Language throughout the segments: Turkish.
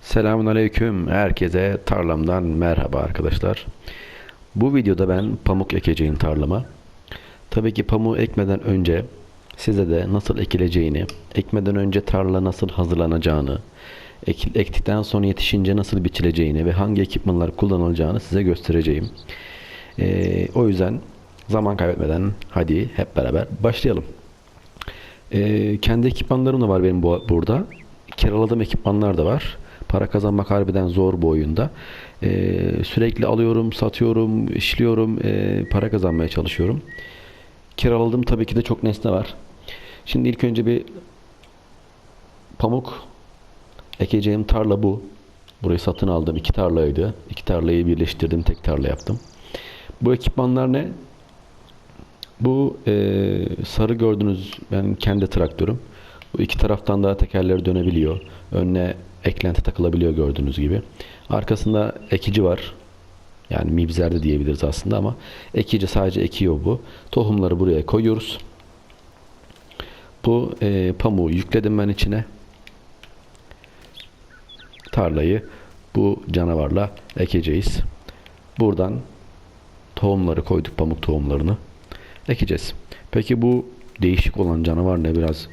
Selamun Aleyküm. Herkese tarlamdan merhaba arkadaşlar. Bu videoda ben pamuk ekeceğim tarlama. Tabii ki pamuğu ekmeden önce size de nasıl ekileceğini, ekmeden önce tarla nasıl hazırlanacağını, ek- ektikten sonra yetişince nasıl biçileceğini ve hangi ekipmanlar kullanılacağını size göstereceğim. Ee, o yüzden zaman kaybetmeden hadi hep beraber başlayalım. Ee, kendi ekipmanlarım da var benim bu, burada. Kiraladığım ekipmanlar da var. Para kazanmak harbiden zor bu oyunda. Ee, sürekli alıyorum, satıyorum, işliyorum, ee, para kazanmaya çalışıyorum. Kiraladığım tabii ki de çok nesne var. Şimdi ilk önce bir pamuk ekeceğim tarla bu. Burayı satın aldım. iki tarlaydı. İki tarlayı birleştirdim. Tek tarla yaptım. Bu ekipmanlar ne? Bu eee, sarı gördüğünüz benim kendi traktörüm. Bu iki taraftan da tekerleri dönebiliyor. Önüne eklenti takılabiliyor gördüğünüz gibi. Arkasında ekici var. Yani mibzer de diyebiliriz aslında ama ekici sadece ekiyor bu. Tohumları buraya koyuyoruz. Bu eee, pamuğu yükledim ben içine. Tarlayı bu canavarla ekeceğiz. Buradan tohumları koyduk pamuk tohumlarını ekeceğiz. Peki bu değişik olan canavar ne biraz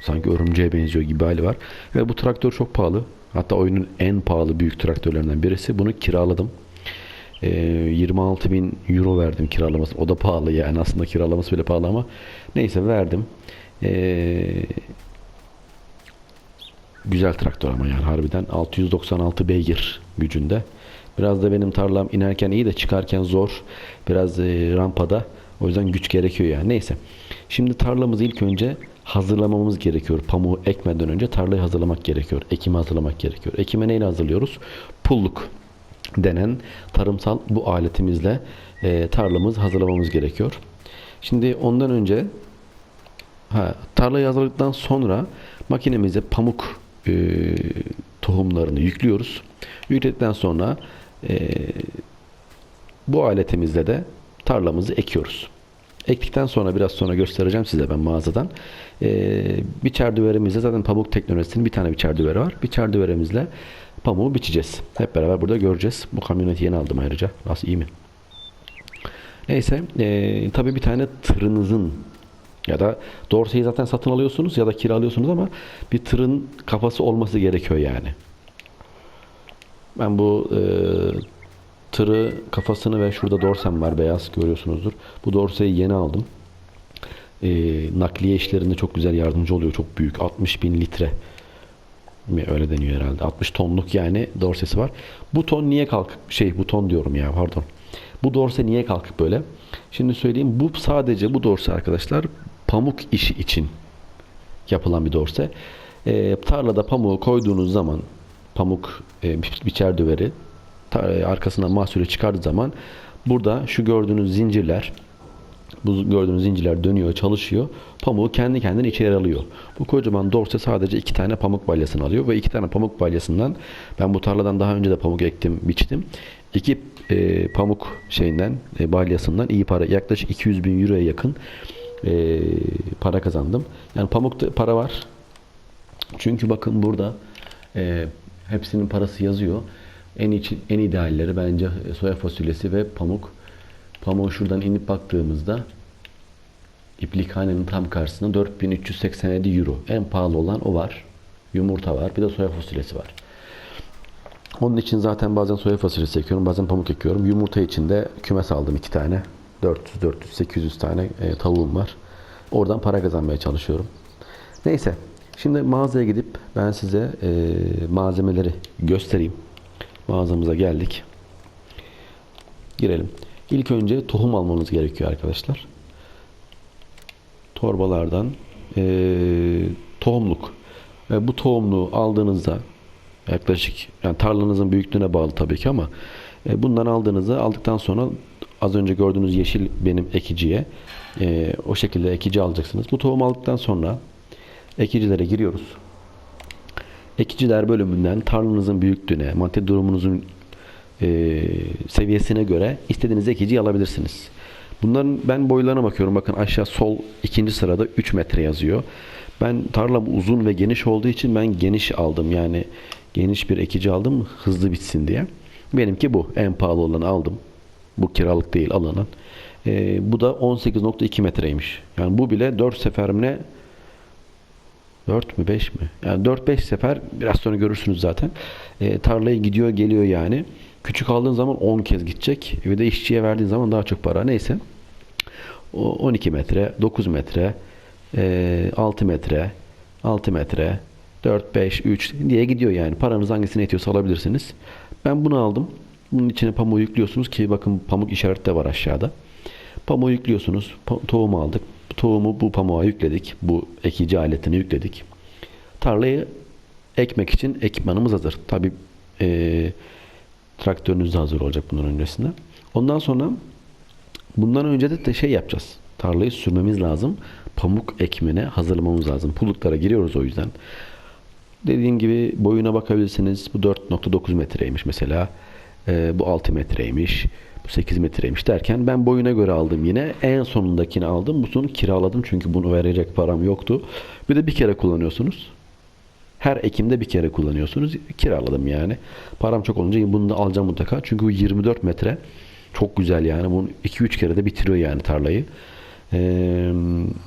sanki örümceğe benziyor gibi hali var. Ve bu traktör çok pahalı. Hatta oyunun en pahalı büyük traktörlerinden birisi. Bunu kiraladım. Ee, 26 bin euro verdim kiralaması. O da pahalı yani aslında kiralaması bile pahalı ama neyse verdim. Ee, güzel traktör ama yani harbiden 696 beygir gücünde. Biraz da benim tarlam inerken iyi de çıkarken zor. Biraz e, rampada. O yüzden güç gerekiyor yani. Neyse. Şimdi tarlamızı ilk önce hazırlamamız gerekiyor. Pamuğu ekmeden önce tarlayı hazırlamak gerekiyor. Ekimi hazırlamak gerekiyor. Ekime neyle hazırlıyoruz? Pulluk denen tarımsal bu aletimizle e, tarlamızı hazırlamamız gerekiyor. Şimdi ondan önce ha, tarlayı hazırladıktan sonra makinemize pamuk e, tohumlarını yüklüyoruz. Yükledikten sonra e, bu aletimizle de tarlamızı ekiyoruz. Ektikten sonra biraz sonra göstereceğim size ben mağazadan. Ee, biçer düverimizle zaten pamuk teknolojisinin bir tane biçer düveri var. Biçer düverimizle pamuğu biçeceğiz. Hep beraber burada göreceğiz. Bu kamyoneti yeni aldım ayrıca. Nasıl iyi mi? Neyse. ee, tabii bir tane tırınızın ya da dorseyi zaten satın alıyorsunuz ya da kiralıyorsunuz ama bir tırın kafası olması gerekiyor yani. Ben bu e, tırı kafasını ve şurada dorsem var beyaz görüyorsunuzdur. Bu dorseyi yeni aldım. E, nakliye işlerinde çok güzel yardımcı oluyor. Çok büyük. 60 bin litre mi öyle deniyor herhalde. 60 tonluk yani dorsesi var. Bu ton niye kalkıp şey bu ton diyorum ya pardon. Bu dorse niye kalkıp böyle? Şimdi söyleyeyim bu sadece bu dorse arkadaşlar pamuk işi için yapılan bir dorse. E, tarlada pamuğu koyduğunuz zaman pamuk e, bi- biçer düveri ta- e, arkasından mahsulü çıkardığı zaman burada şu gördüğünüz zincirler bu gördüğünüz zincirler dönüyor, çalışıyor. Pamuğu kendi kendine içeri alıyor. Bu kocaman dorse sadece iki tane pamuk balyasını alıyor ve iki tane pamuk balyasından ben bu tarladan daha önce de pamuk ektim, biçtim. İki e, pamuk şeyinden, e, balyasından iyi para, yaklaşık 200 bin euroya yakın e, para kazandım. Yani pamukta para var. Çünkü bakın burada e, hepsinin parası yazıyor. En için en idealleri bence soya fasulyesi ve pamuk. Pamuğu şuradan inip baktığımızda iplikhanenin tam karşısında 4387 euro. En pahalı olan o var. Yumurta var. Bir de soya fasulyesi var. Onun için zaten bazen soya fasulyesi ekiyorum, bazen pamuk ekiyorum. Yumurta için de kümes aldım iki tane. 400, 400, 800 tane e, tavuğum var. Oradan para kazanmaya çalışıyorum. Neyse. Şimdi mağazaya gidip ben size e, malzemeleri göstereyim. Mağazamıza geldik. Girelim. İlk önce tohum almamız gerekiyor arkadaşlar. Torbalardan e, tohumluk. Ve bu tohumluğu aldığınızda yaklaşık yani tarlanızın büyüklüğüne bağlı tabii ki ama e, bundan aldığınızda aldıktan sonra az önce gördüğünüz yeşil benim ekiciye e, o şekilde ekici alacaksınız. Bu tohum aldıktan sonra ekicilere giriyoruz. Ekiciler bölümünden tarlanızın büyüklüğüne, madde durumunuzun e, seviyesine göre istediğiniz ekiciyi alabilirsiniz. Bunların ben boylarına bakıyorum. Bakın aşağı sol ikinci sırada 3 metre yazıyor. Ben tarlam uzun ve geniş olduğu için ben geniş aldım. Yani geniş bir ekici aldım hızlı bitsin diye. Benimki bu. En pahalı olanı aldım. Bu kiralık değil alınan. Ee, bu da 18.2 metreymiş. Yani bu bile 4 seferimle 4 mü 5 mi? Yani 4-5 sefer biraz sonra görürsünüz zaten. E, tarlaya gidiyor geliyor yani. Küçük aldığın zaman 10 kez gidecek. Ve de işçiye verdiğin zaman daha çok para. Neyse. O 12 metre, 9 metre, e, 6 metre, 6 metre, 4, 5, 3 diye gidiyor yani. Paranız hangisine yetiyorsa alabilirsiniz. Ben bunu aldım. Bunun içine pamuğu yüklüyorsunuz ki bakın pamuk işareti de var aşağıda. Pamuğu yüklüyorsunuz. Pa- tohumu aldık. Tohumu bu pamuğa yükledik. Bu ekici aletini yükledik. Tarlayı ekmek için ekipmanımız hazır. Tabi e, traktörünüz de hazır olacak bunun öncesinde. Ondan sonra bundan önce de, de şey yapacağız. Tarlayı sürmemiz lazım. Pamuk ekmine hazırlamamız lazım. Pulluklara giriyoruz o yüzden. Dediğim gibi boyuna bakabilirsiniz. Bu 4.9 metreymiş mesela. Ee, bu 6 metreymiş. Bu 8 metreymiş derken ben boyuna göre aldım yine. En sonundakini aldım. Bunu kiraladım çünkü bunu verecek param yoktu. Bir de bir kere kullanıyorsunuz. Her ekimde bir kere kullanıyorsunuz. Kiraladım yani. Param çok olunca bunu da alacağım mutlaka. Çünkü bu 24 metre. Çok güzel yani. Bunu 2-3 kere de bitiriyor yani tarlayı. Ee,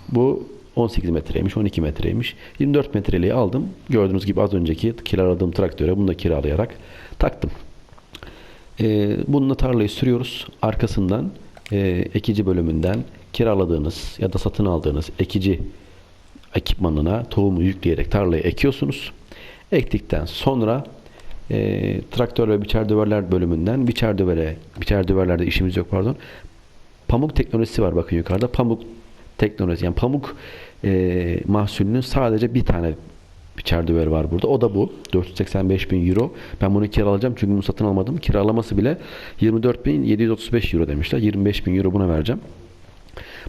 bu 18 metreymiş, 12 metreymiş. 24 metreliği aldım. Gördüğünüz gibi az önceki kiraladığım traktöre bunu da kiralayarak taktım. Ee, bununla tarlayı sürüyoruz. Arkasından e, ekici bölümünden kiraladığınız ya da satın aldığınız ekici ekipmanına tohumu yükleyerek tarlayı ekiyorsunuz. Ektikten sonra e, traktör ve biçer döverler bölümünden biçer dövere, biçer döverlerde işimiz yok pardon. Pamuk teknolojisi var bakın yukarıda. Pamuk teknolojisi yani pamuk e, mahsulünün sadece bir tane biçer döver var burada. O da bu. 485 bin euro. Ben bunu kiralayacağım çünkü bunu satın almadım. Kiralaması bile 24.735 euro demişler. 25 bin euro buna vereceğim.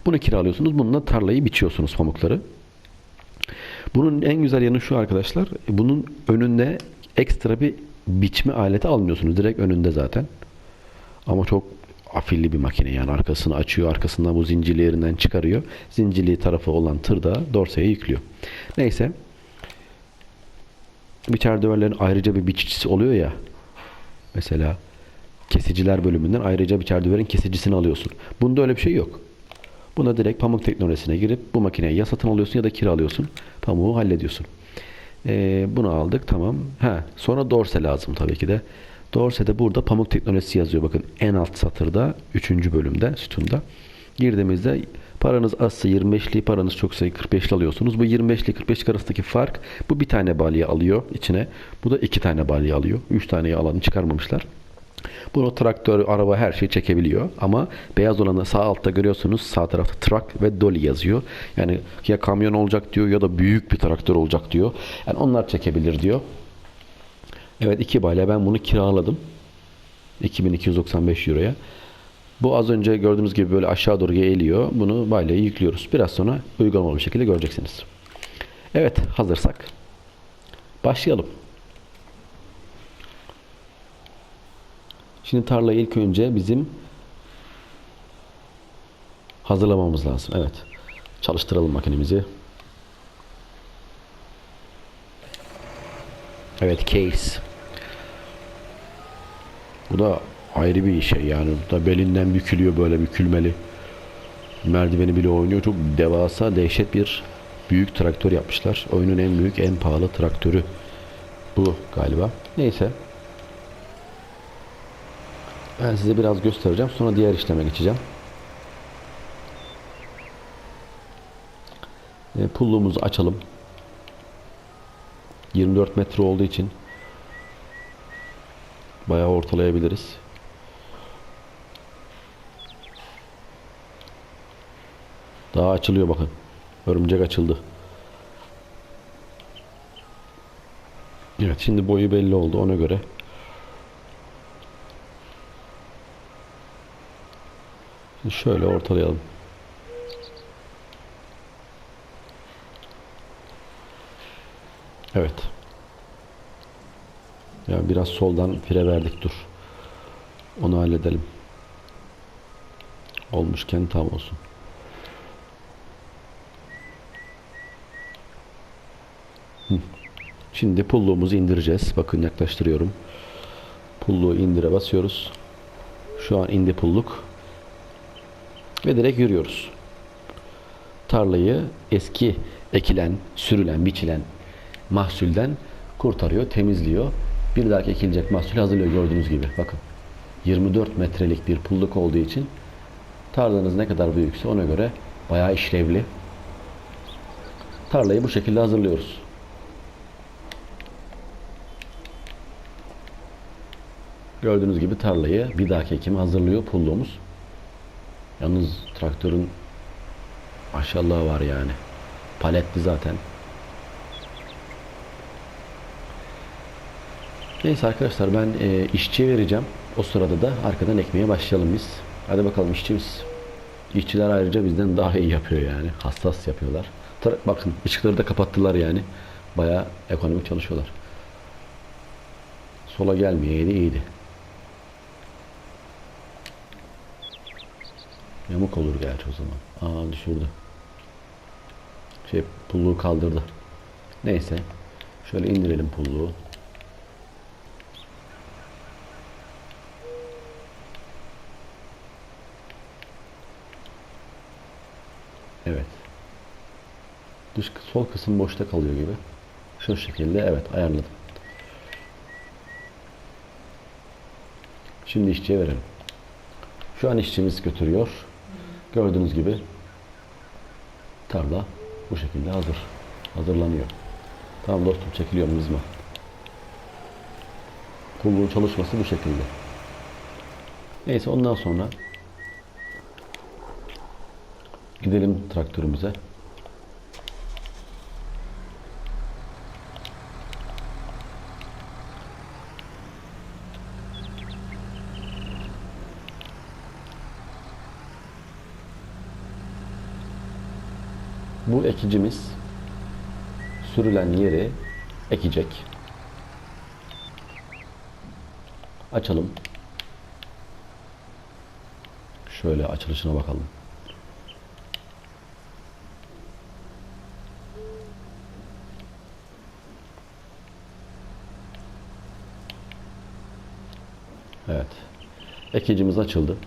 Bunu kiralıyorsunuz. Bununla tarlayı biçiyorsunuz pamukları. Bunun en güzel yanı şu arkadaşlar. Bunun önünde ekstra bir biçme aleti almıyorsunuz. Direkt önünde zaten. Ama çok afilli bir makine yani arkasını açıyor arkasından bu zincirli yerinden çıkarıyor zincirli tarafı olan tırda dorseye yüklüyor neyse biçer döverlerin ayrıca bir biçicisi oluyor ya mesela kesiciler bölümünden ayrıca biçer döverin kesicisini alıyorsun bunda öyle bir şey yok buna direkt pamuk teknolojisine girip bu makineyi ya satın alıyorsun ya da kiralıyorsun pamuğu hallediyorsun ee, bunu aldık tamam ha sonra dorse lazım tabii ki de Dorse'de burada pamuk teknolojisi yazıyor. Bakın en alt satırda 3. bölümde sütunda. Girdiğimizde paranız azsa 25'li paranız çoksa 45'li alıyorsunuz. Bu 25'li 45 arasındaki fark bu bir tane balya alıyor içine. Bu da iki tane balya alıyor. 3 taneyi alanı çıkarmamışlar. Bunu traktör, araba her şey çekebiliyor. Ama beyaz olanı sağ altta görüyorsunuz. Sağ tarafta truck ve dolly yazıyor. Yani ya kamyon olacak diyor ya da büyük bir traktör olacak diyor. Yani onlar çekebilir diyor. Evet iki balya ben bunu kiraladım. 2295 euroya. Bu az önce gördüğünüz gibi böyle aşağı doğru eğiliyor. Bunu balyayı yüklüyoruz. Biraz sonra uygulamalı bir şekilde göreceksiniz. Evet hazırsak başlayalım. Şimdi tarlayı ilk önce bizim hazırlamamız lazım. Evet. Çalıştıralım makinemizi. Evet case. Bu da ayrı bir şey yani. Da belinden bükülüyor böyle bükülmeli. Merdiveni bile oynuyor. Çok devasa dehşet bir büyük traktör yapmışlar. Oyunun en büyük en pahalı traktörü bu galiba. Neyse. Ben size biraz göstereceğim. Sonra diğer işleme geçeceğim. E, pulluğumuzu açalım. 24 metre olduğu için bayağı ortalayabiliriz. Daha açılıyor bakın. Örümcek açıldı. Evet şimdi boyu belli oldu ona göre. Şimdi şöyle ortalayalım. Evet. Ya biraz soldan fire verdik dur. Onu halledelim. Olmuşken tam olsun. Şimdi pulluğumuzu indireceğiz. Bakın yaklaştırıyorum. Pulluğu indire basıyoruz. Şu an indi pulluk. Ve direkt yürüyoruz. Tarlayı eski ekilen, sürülen, biçilen mahsulden kurtarıyor, temizliyor. Bir dahaki ekilecek mahsul hazırlıyor gördüğünüz gibi. Bakın. 24 metrelik bir pulluk olduğu için tarlanız ne kadar büyükse ona göre bayağı işlevli. Tarlayı bu şekilde hazırlıyoruz. Gördüğünüz gibi tarlayı bir dahaki ekime hazırlıyor pulluğumuz. Yalnız traktörün maşallah var yani. Paletli zaten. Neyse arkadaşlar ben e, işçi vereceğim. O sırada da arkadan ekmeye başlayalım biz. Hadi bakalım işçimiz. İşçiler ayrıca bizden daha iyi yapıyor yani. Hassas yapıyorlar. Tra- Bakın ışıkları da kapattılar yani. Bayağı ekonomik çalışıyorlar. Sola gelmeyeydi iyiydi. Yamuk olur gerçi o zaman. Aa düşürdü. Şey pulluğu kaldırdı. Neyse. Şöyle indirelim pulluğu. Evet. Dış sol kısım boşta kalıyor gibi. Şu şekilde evet ayarladım. Şimdi işçiye verelim. Şu an işçimiz götürüyor. Gördüğünüz gibi tarla bu şekilde hazır. Hazırlanıyor. Tamam dostum çekiliyorum hızma. Kulluğun çalışması bu şekilde. Neyse ondan sonra gidelim traktörümüze. Bu ekicimiz sürülen yeri ekecek. Açalım. Şöyle açılışına bakalım. Evet. Ekicimiz açıldı.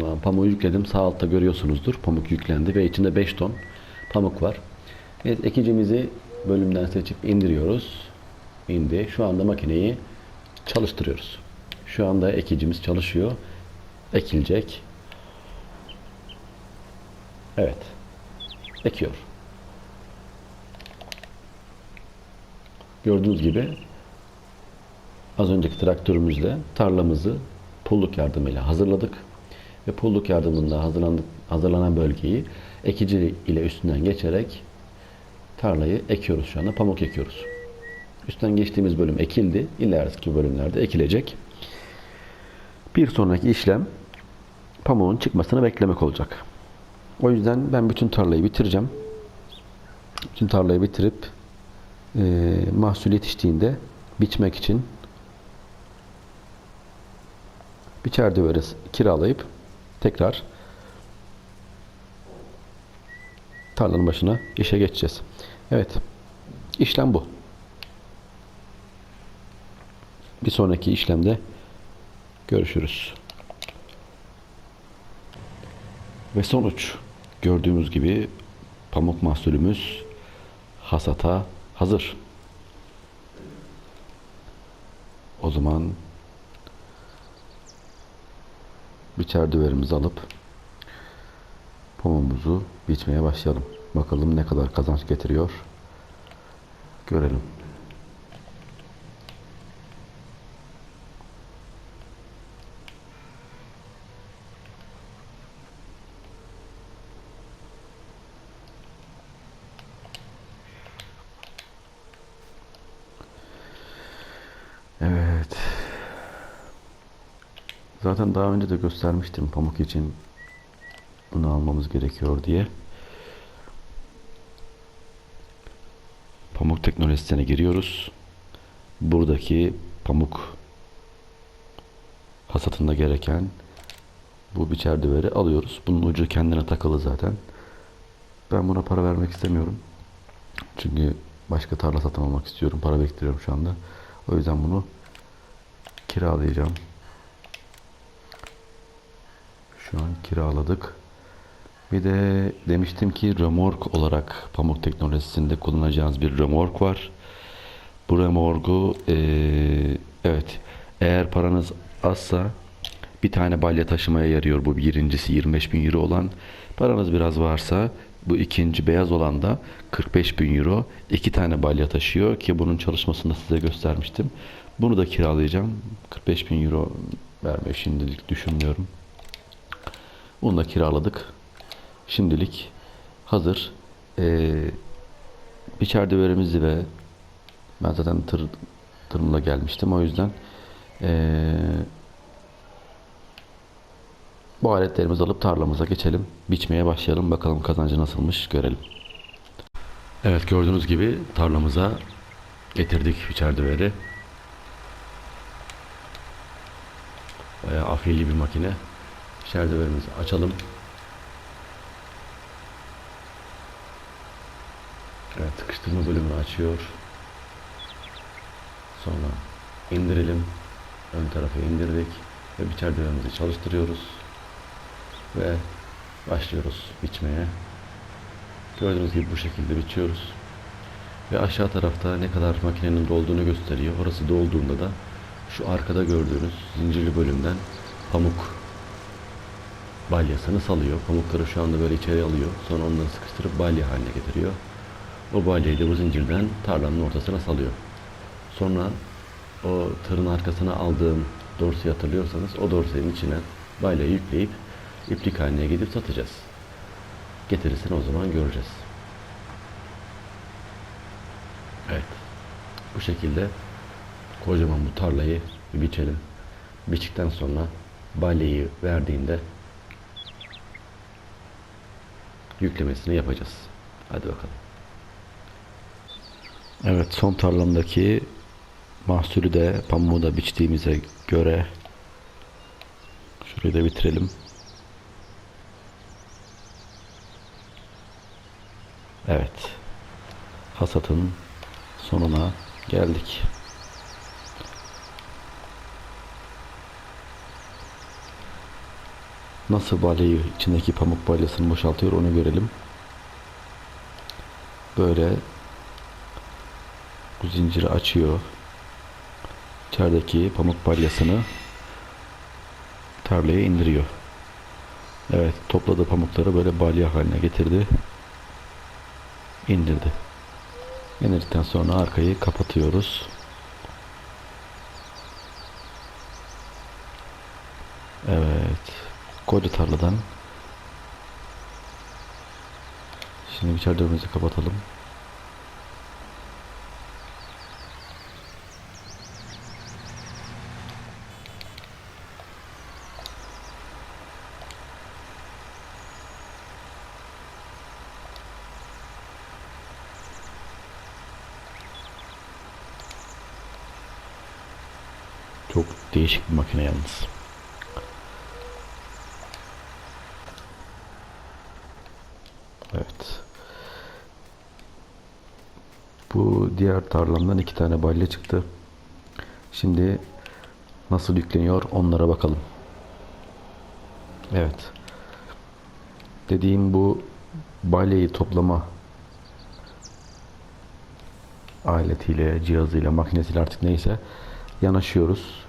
Tamam pamuğu yükledim. Sağ altta görüyorsunuzdur. Pamuk yüklendi ve içinde 5 ton pamuk var. Evet ekicimizi bölümden seçip indiriyoruz. İndi. Şu anda makineyi çalıştırıyoruz. Şu anda ekicimiz çalışıyor. Ekilecek. Evet. Ekiyor. Gördüğünüz gibi az önceki traktörümüzle tarlamızı pulluk yardımıyla hazırladık ve pulluk yardımında hazırlandık, hazırlanan bölgeyi ekici ile üstünden geçerek tarlayı ekiyoruz şu anda. Pamuk ekiyoruz. Üstten geçtiğimiz bölüm ekildi. İleriki bölümlerde ekilecek. Bir sonraki işlem pamuğun çıkmasını beklemek olacak. O yüzden ben bütün tarlayı bitireceğim. Bütün tarlayı bitirip e, mahsul yetiştiğinde biçmek için biçer döveri kiralayıp tekrar tarlanın başına işe geçeceğiz. Evet. işlem bu. Bir sonraki işlemde görüşürüz. Ve sonuç gördüğümüz gibi pamuk mahsulümüz hasata hazır. O zaman biçer düverimizi alıp pamuğumuzu biçmeye başlayalım. Bakalım ne kadar kazanç getiriyor. Görelim. Zaten daha önce de göstermiştim pamuk için bunu almamız gerekiyor diye. pamuk teknolojisine giriyoruz. Buradaki pamuk hasatında gereken bu biçer düveri alıyoruz. Bunun ucu kendine takılı zaten. Ben buna para vermek istemiyorum. Çünkü başka tarla satın almak istiyorum. Para bekliyorum şu anda. O yüzden bunu kiralayacağım. Şu an kiraladık. Bir de demiştim ki remork olarak pamuk teknolojisinde kullanacağınız bir remork var. Bu remorku eee, evet eğer paranız azsa bir tane balya taşımaya yarıyor bu birincisi 25 bin euro olan. Paranız biraz varsa bu ikinci beyaz olan da 45 bin euro. iki tane balya taşıyor ki bunun çalışmasını size göstermiştim. Bunu da kiralayacağım. 45 bin euro vermeyi şimdilik düşünmüyorum. Bunu da kiraladık. Şimdilik hazır. Ee, biçer düverimizi ve ben zaten tır, tırımla gelmiştim. O yüzden ee, bu aletlerimizi alıp tarlamıza geçelim. Biçmeye başlayalım. Bakalım kazancı nasılmış görelim. Evet gördüğünüz gibi tarlamıza getirdik biçer düveri. Bayağı afilli bir makine. Biçer düverimizi açalım. Evet sıkıştırma bölümünü açıyor. Sonra indirelim. Ön tarafı indirdik ve biçer düğümümüzü çalıştırıyoruz. Ve başlıyoruz biçmeye. Gördüğünüz gibi bu şekilde biçiyoruz. Ve aşağı tarafta ne kadar makinenin dolduğunu gösteriyor. Orası dolduğunda da şu arkada gördüğünüz zincirli bölümden pamuk balyasını salıyor. Pamukları şu anda böyle içeri alıyor. Sonra onları sıkıştırıp balya haline getiriyor. O balyayı da bu zincirden tarlanın ortasına salıyor. Sonra o tırın arkasına aldığım dorseyi hatırlıyorsanız o dorsenin içine balyayı yükleyip iplik haline gidip satacağız. Getirisini o zaman göreceğiz. Evet. Bu şekilde kocaman bu tarlayı biçelim. Biçtikten sonra balyayı verdiğinde yüklemesini yapacağız. Hadi bakalım. Evet son tarlamdaki mahsulü de pamuğu da biçtiğimize göre şurayı da bitirelim. Evet. Hasatın sonuna geldik. Nasıl balyayı içindeki pamuk balyasını boşaltıyor onu görelim. Böyle bu zinciri açıyor. İçerideki pamuk balyasını tarlaya indiriyor. Evet topladığı pamukları böyle balya haline getirdi. indirdi. İndirdikten sonra arkayı kapatıyoruz. Evet. Koca tarladan Şimdi içeride önümüzü kapatalım. Çok değişik bir makine yalnız. Evet. Bu diğer tarlamdan iki tane balya çıktı. Şimdi nasıl yükleniyor onlara bakalım. Evet. Dediğim bu balyayı toplama aletiyle, cihazıyla, makinesiyle artık neyse yanaşıyoruz.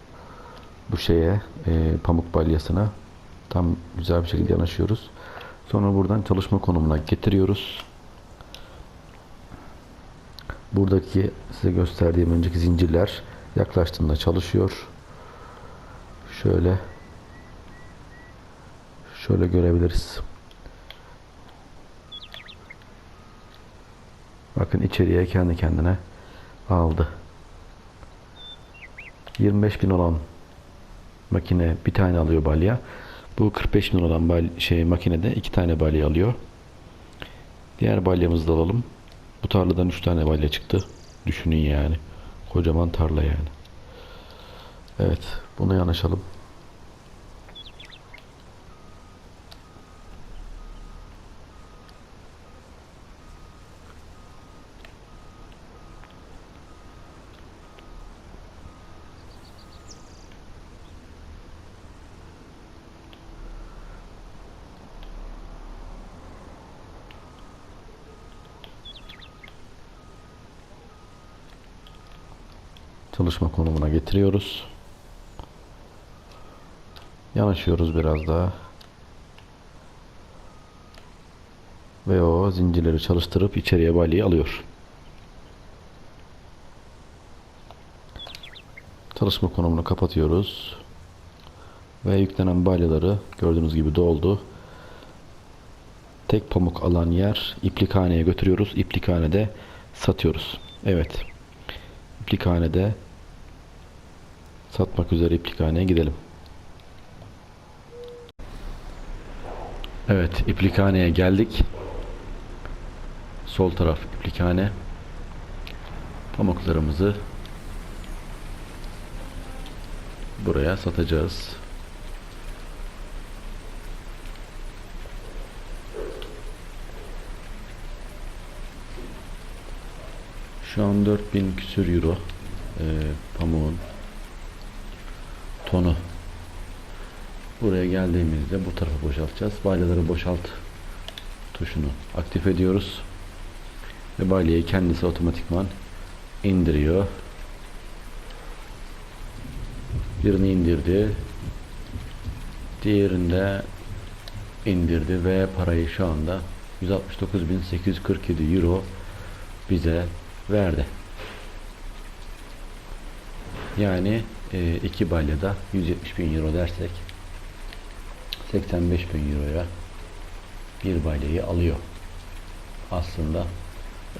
Bu şeye, e, pamuk balyasına tam güzel bir şekilde yanaşıyoruz. Sonra buradan çalışma konumuna getiriyoruz. Buradaki size gösterdiğim önceki zincirler yaklaştığında çalışıyor. Şöyle şöyle görebiliriz. Bakın içeriye kendi kendine aldı. 25 bin olan makine bir tane alıyor balya. Bu 45 bin olan bal şey makinede iki tane balya alıyor. Diğer balyamızı da alalım. Bu tarladan 3 tane balya çıktı. Düşünün yani. Kocaman tarla yani. Evet. Buna yanaşalım. Çalışma konumuna getiriyoruz. Yanaşıyoruz biraz daha. Ve o zincirleri çalıştırıp içeriye balyayı alıyor. Çalışma konumunu kapatıyoruz. Ve yüklenen balyaları gördüğünüz gibi doldu. Tek pamuk alan yer iplikhaneye götürüyoruz. İplikhanede satıyoruz. Evet. İplikhanede satmak üzere iplikhaneye gidelim. Evet, iplikhaneye geldik. Sol taraf iplikhane. Pamuklarımızı buraya satacağız. Şu an 4000 küsür euro e, pamuğun tonu. Buraya geldiğimizde bu tarafa boşaltacağız. Balyaları boşalt tuşunu aktif ediyoruz. Ve balyayı kendisi otomatikman indiriyor. Birini indirdi. Diğerinde indirdi ve parayı şu anda 169.847 euro bize verdi. Yani e, iki balyada 170 bin euro dersek 85 bin euroya bir balyayı alıyor. Aslında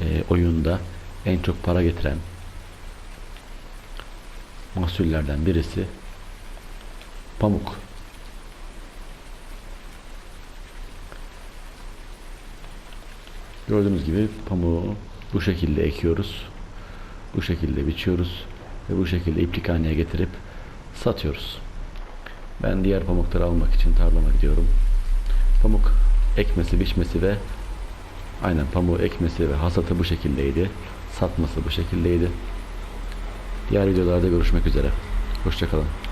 e, oyunda en çok para getiren mahsullerden birisi pamuk. Gördüğünüz gibi pamuğu bu şekilde ekiyoruz. Bu şekilde biçiyoruz ve bu şekilde iplikhaneye getirip satıyoruz. Ben diğer pamukları almak için tarlama gidiyorum. Pamuk ekmesi, biçmesi ve aynen pamuğu ekmesi ve hasatı bu şekildeydi. Satması bu şekildeydi. Diğer videolarda görüşmek üzere. Hoşçakalın.